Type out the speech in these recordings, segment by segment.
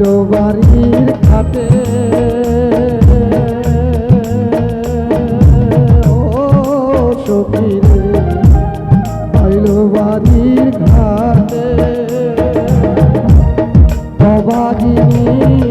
ছিল বাড়ির খাটে ও সখীর বাড়ির ঘাটে। অবাগিনী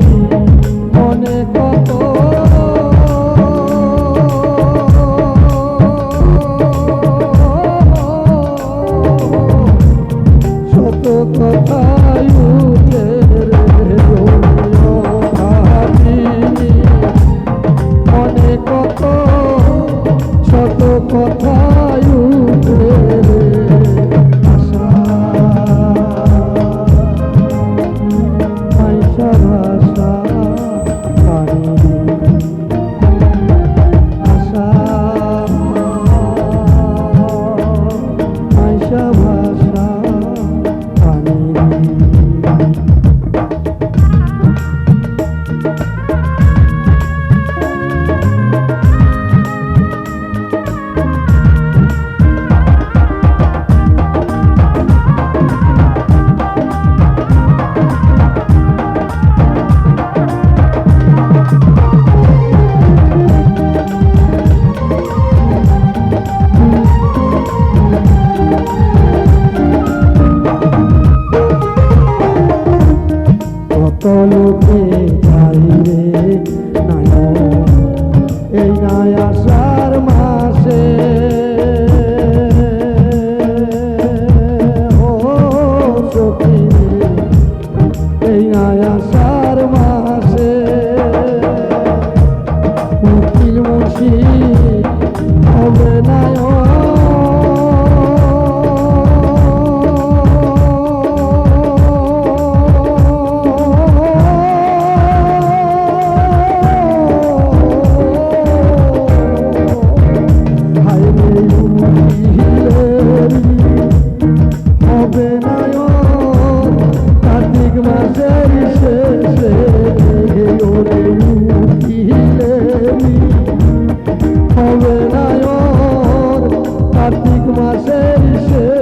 হবে না কার্তিক মাসের শেষে ওরে উঠিলে হবে না কার্তিক মাসের শেষে